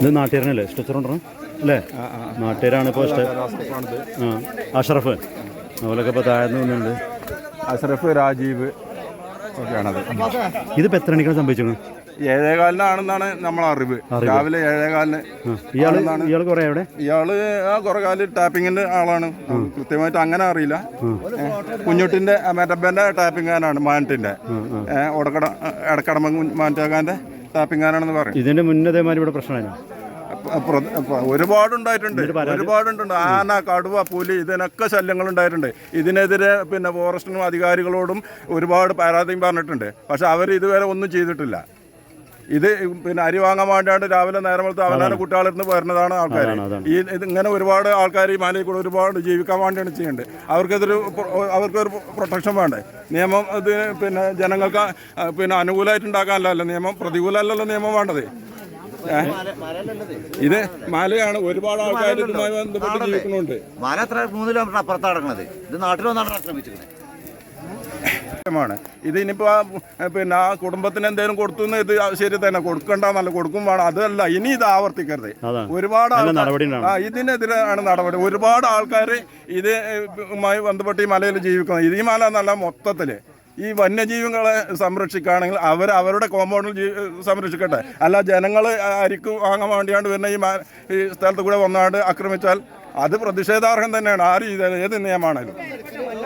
ഇത് നാട്ടുകാരനല്ലേ? സ്ട്രെച്ചർ കൊണ്ടുവരണം അല്ലേ നാട്ടുകാരാണ് ഇപ്പോൾ ആ. അഷറഫ്. അതുപോലൊക്കെ ഇപ്പോൾ താഴ്ന്നു നിന്നുണ്ട്. അഷറഫ് രാജീവ് ഒക്കെയാണത്. ഇതിപ്പോൾ എത്ര മണിക്കാണ് സംഭവിച്ചത്? ഏഴേകാലിനാണെന്നാണ് നമ്മളെ അറിവ്. രാവിലെ ഏഴേകാലിന് ഇയാൾ ഇയാൾ കുറേ എവിടെ? ഇയാൾ ആ കുറെ കാലം ടാപ്പിങ്ങിന്റെ ആളാണ്. കൃത്യമായിട്ട് അങ്ങനെ അറിയില്ല. കുഞ്ഞുട്ടിന്റെ ആ, ടാപ്പിങ്ങാനാണ് ഏഹ് ഒടക്കട എടക്കടമ്പ മാനറ്റാക്കാന്റെ ടാപ്പിങ്ങാനാണെന്ന് പറയും. ഇതിന്റെ മുന്നതേമാരി ഇവിടെ പ്രശ്നമായിരുന്നു പ്ര- പ്ര- പ്ര- ഒരുപാടുണ്ടായിട്ടുണ്ട്. ഒരുപാടുണ്ട്. ആന കടുവ പുലി ഇതിനൊക്കെ ശല്യങ്ങൾ ഉണ്ടായിട്ടുണ്ട് ഇതിനെതിരെ പിന്നെ ഫോറസ്റ്റിനും അധികാരികളോടും ഒരുപാട് പരാതിയും പറഞ്ഞിട്ടുണ്ട്. പക്ഷെ അവർ ഇതുവരെ ഒന്നും ചെയ്തിട്ടില്ല. ഇത് പിന്നെ അരി വാങ്ങാൻ വേണ്ടിയാണ് രാവിലെ നേരം വെളുത്ത് അവനാണ് കുട്ടികളിരുന്ന് വരുന്നതാണ് ആൾക്കാർ. ഈ ഇത് ഇങ്ങനെ ഒരുപാട് ആൾക്കാർ ഈ മലയിൽ കൂടെ ഒരുപാട് ജീവിക്കാൻ വേണ്ടിയാണ് ചെയ്യേണ്ടത് അവർക്കതൊരു അവർക്കൊരു പ്രൊട്ടക്ഷൻ വേണ്ടേ? നിയമം ഇത് പിന്നെ ജനങ്ങൾക്ക് പിന്നെ അനുകൂലമായിട്ട് ഉണ്ടാക്കാനല്ല നിയമം പ്രതികൂലമല്ലല്ലോ നിയമം വേണ്ടത്? ഇത് മലയാണ് ഒരുപാട് ആൾക്കാർ ഇതുമായി ബന്ധപ്പെട്ട് ജീവിക്കുന്നുണ്ട്. മല എത്ര മൂന്ന് കിലോമീറ്റർ അപ്പുറത്താണ് നടക്കുന്നത് ഇത് നാട്ടിലൊന്നാണ് ആക്രമിച്ചിരിക്കുന്നത് മാണ്. ഇത് ഇനിയിപ്പോൾ പിന്നെ ആ കുടുംബത്തിന് എന്തെങ്കിലും കൊടുത്തു എന്ന് ഇത് ശരി തന്നെ കൊടുക്കണ്ട നല്ല കൊടുക്കും വേണം. അതല്ല ഇനി ഇത് ആവർത്തിക്കരുത്. ഒരുപാട് ആ ഇതിനെതിരാണ് നടപടി. ഒരുപാട് ആൾക്കാർ ഇത് മായി ബന്ധപ്പെട്ട് ഈ മലയിൽ ജീവിക്കുന്നത്. ഇത് ഈ മല എന്നല്ല മൊത്തത്തിൽ. ഈ വന്യജീവികളെ സംരക്ഷിക്കുകയാണെങ്കിൽ അവർ അവരുടെ കോമ്പൗണ്ടിൽ ജീ സംരക്ഷിക്കട്ടെ. അല്ല ജനങ്ങൾ അരിക്ക് വാങ്ങാൻ വേണ്ടിയാണ്ട് പിന്നെ ഈ ഈ സ്ഥലത്ത് കൂടെ വന്നാണ്ട് ആക്രമിച്ചാൽ അത് പ്രതിഷേധാർഹം തന്നെയാണ്. ആ ചെയ്താലും ഏത് നിയമമാണെങ്കിലും